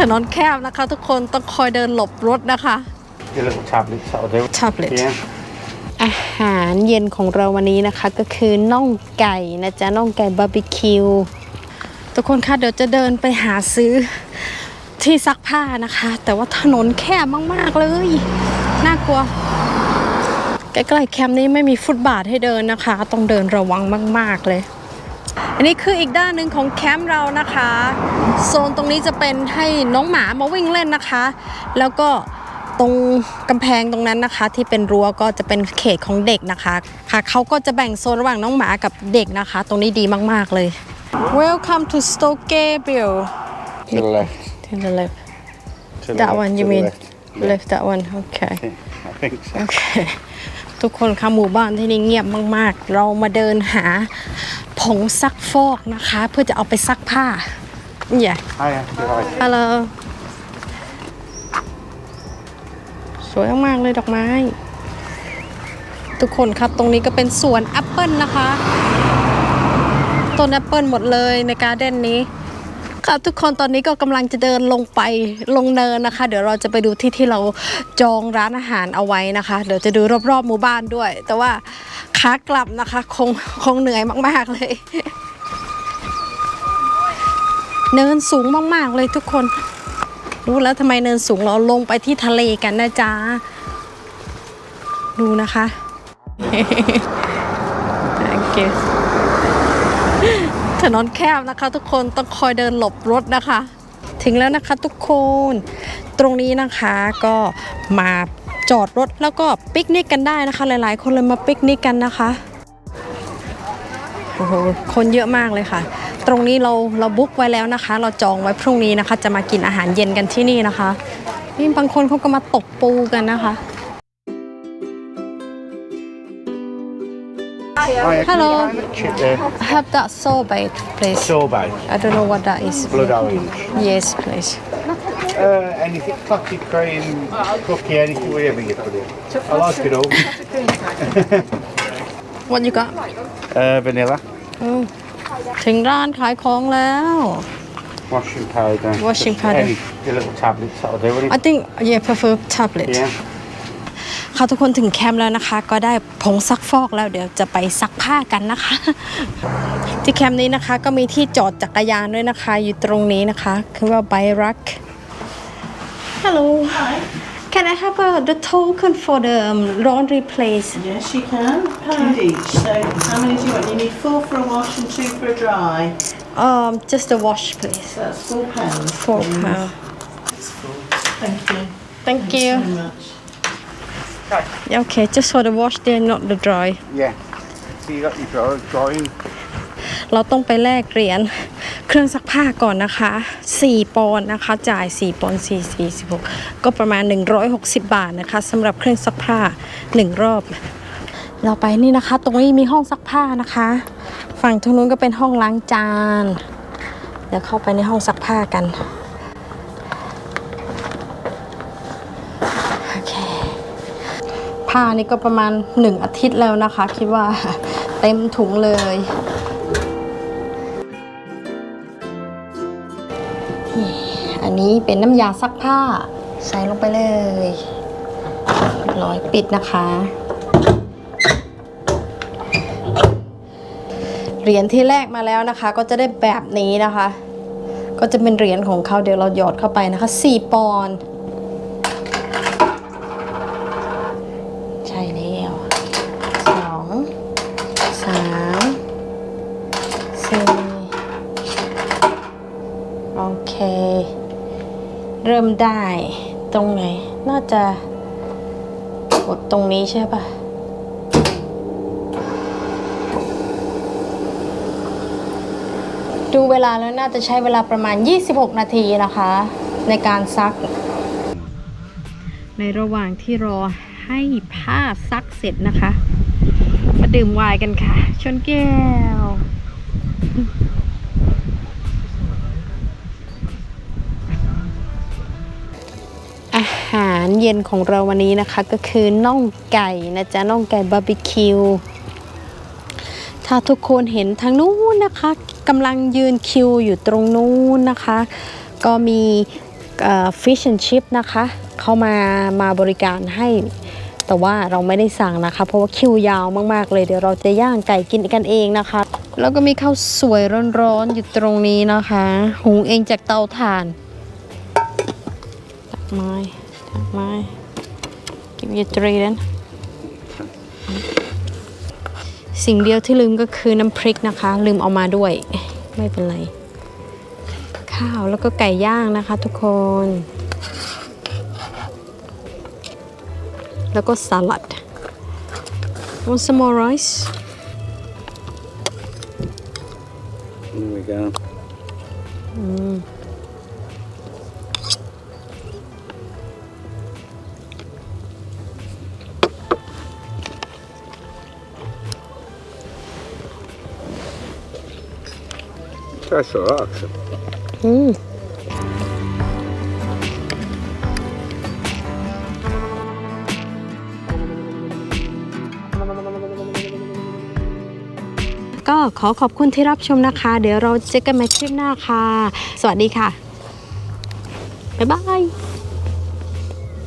ถนนแคบนะคะ ทุกคนต้องคอยเดินหลบรถนะคะ Your little tablets, that'll do. แท็บเล็ต Yeah. อาหารเย็นของเราวันนี้นะคะก็คือน่องไก่นะจ๊ะน่องไก่บาร์บีคิวทุกคนคะเดี๋ยวจะเดินไปหาซื้อที่ซักผ้านะคะ แต่ว่าถนนแคบมากๆเลย น่ากลัว ใกล้ๆแคมป์นี้ไม่มีฟุตบาทให้เดินนะคะ ต้องเดินระวังมาก ๆเลย อันนี้คืออีกด้านหนึ่งของแคมป์เรานะคะ โซนตรงนี้จะเป็นให้น้องหมามาวิ่งเล่นนะคะ แล้วก็ตรงกำแพงตรงนั้นนะคะ ที่เป็นรั้วก็จะเป็นเขตของเด็กนะคะค่ะเขาก็จะแบ่งโซนระหว่างน้องหมากับเด็กนะคะ ตรงนี้ดีมากๆเลย Welcome to Stoke Gabriel To the left. to the left To the that left, one to you the mean left. Yeah. left that one okay I think so. โอเค ทุกคนคะหมู่บ้านที่นี่เงียบมาก ๆ เรามาเดินหาผงซักฟอกนะคะ เพื่อจะเอาไปซักผ้าอย่า Hiya, you're right. ฮัลโหลสวยมากๆเลยดอกไม้ ทุกคนครับตรงนี้ก็เป็นสวนแอปเปิลนะคะ ต้นแอปเปิลหมดเลยในการ์เด้นนี้ ครับทุกคนตอนนี้ก็กำลังจะเดินลงไปลงเนินนะคะ เดี๋ยวเราจะไปดูที่ที่เราจองร้านอาหารเอาไว้นะคะ เดี๋ยวจะดูรอบๆหมู่บ้านด้วย แต่ว่าขากลับนะคะคงคงเหนื่อยมาก ๆเลย เนินสูงมากๆเลยทุกคน รู้แล้วทำไมเนินสูงเราลงไปที่ทะเลกันนะจ๊ะดูนะคะ Thank you ถนนแคบนะคะ ทุกคนต้องคอยเดินหลบรถนะคะ ถึงแล้วนะคะทุกคนตรงนี้นะคะก็มาจอดรถแล้วก็ปิกนิกกันได้นะคะ หลาย ๆ คนเลยมาปิกนิกกันนะคะโอ้โหคนเยอะมากเลยค่ะ ตรงนี้เราเราบุ๊กไว้แล้วนะคะ เราจองไว้พรุ่งนี้นะคะ จะมากินอาหารเย็นกันที่นี่นะคะนี่บางคนเขาก็มาตกปูกันนะคะ Hiya, can Hello. you find the chip there? Have that sorbet please Sorbet. I don't know what that is Blood orange. Yes please Uh, anything, coffee cream, cookie, anything, whatever you put in. I like it all. What you got Uh, vanilla, อืมถึงร้านขายของแล้ว washing powder. Washing just powder. Any, your little tablets, that'll do. I think yeah prefer tablet Yeah. ค่ะทุกคนถึงแคมป์แล้วนะคะ ก็ได้ผงซักฟอกแล้วเดี๋ยวจะไปซักผ้ากันนะคะ ที่แคมป์นี้นะคะก็มีที่จอดจักรยานด้วยนะคะ อยู่ตรงนี้นะคะ คือว่าไบรัก Hello Can I have a, the token for the um, laundry place Yes, you can. Pound each. So, how many do you want? You need four for a wash and two for a dry. um just the wash please So that's four pounds. four please. pound Thank you. Thank you Very much. Okay just for the wash there not the dry Yeah. So you got your drawer, drawing. เราต้องไปแลกเหรียญเครื่องซักผ้าก่อนนะคะ 4 ปอนด์นะคะ จ่าย 4 ปอนด์4 46ก็ประมาณ 160 บาทนะคะสำหรับเครื่องซักผ้า 1 รอบ เราไปนี่นะคะ ตรงนี้มีห้องซักผ้านะคะ ฝั่งทางนู้นก็เป็นห้องล้างจาน เดี๋ยวเข้าไปในห้องซักผ้ากัน โอเค ผ้านี่ก็ประมาณ 1 อาทิตย์แล้วนะคะ คิดว่าเต็มถุงเลย อันนี้เป็นน้ำยาซักผ้า ใส่ลงไปเลยร้อยปิดนะคะ เหรียญที่แรกมาแล้วนะคะ ก็จะได้แบบนี้นะคะ ก็จะเป็นเหรียญของเขาเดี๋ยวเราหยอดเข้าไปนะคะ 4 ปอนด์ใช่แล้วสองสามสี่ โอเค เริ่มได้ตรงไหน น่าจะกดตรงนี้ใช่ปะดูเวลาแล้วน่าจะใช้เวลาประมาณ 26 นาทีนะคะ ในการซัก ในระหว่างที่รอให้ผ้าซักเสร็จนะคะ มาดื่มไวน์กันค่ะ ชนแก้วารเย็นของเราวันนี้นะคะก็คือน่องไก่นะจ๊ะน่องไก่บาร์บีคิวถ้าทุกคนเห็นทางนู้นนะคะกำลังยืนคิวอยู่ตรงนู้นนะคะ ก็มีฟิชแอนชิพนะคะเขามามาบริการให้ แต่ว่าเราไม่ได้สั่งนะคะ เพราะว่าคิวยาวมากๆ เลยเดี๋ยวเราจะย่างไก่กินกันเองนะคะ แล้วก็มีข้าวสวยร้อนๆอยู่ตรงนี้นะคะ หุงเองจากเตาถ่านตักไม้ ตักไม้ give you three then สิ่งเดียวที่ลืมก็คือน้ำพริกนะคะ ลืมเอามาด้วย ไม่เป็นไร ข้าวแล้วก็ไก่ย่างนะคะทุกคน แล้วก็สลัด Want some more rice? There we go. That's all right. Mm. ก็ขอขอบคุณที่รับชมนะคะ เดี๋ยวเราเจอกันใหม่คลิปหน้าค่ะ สวัสดีค่ะ บ๊ายบาย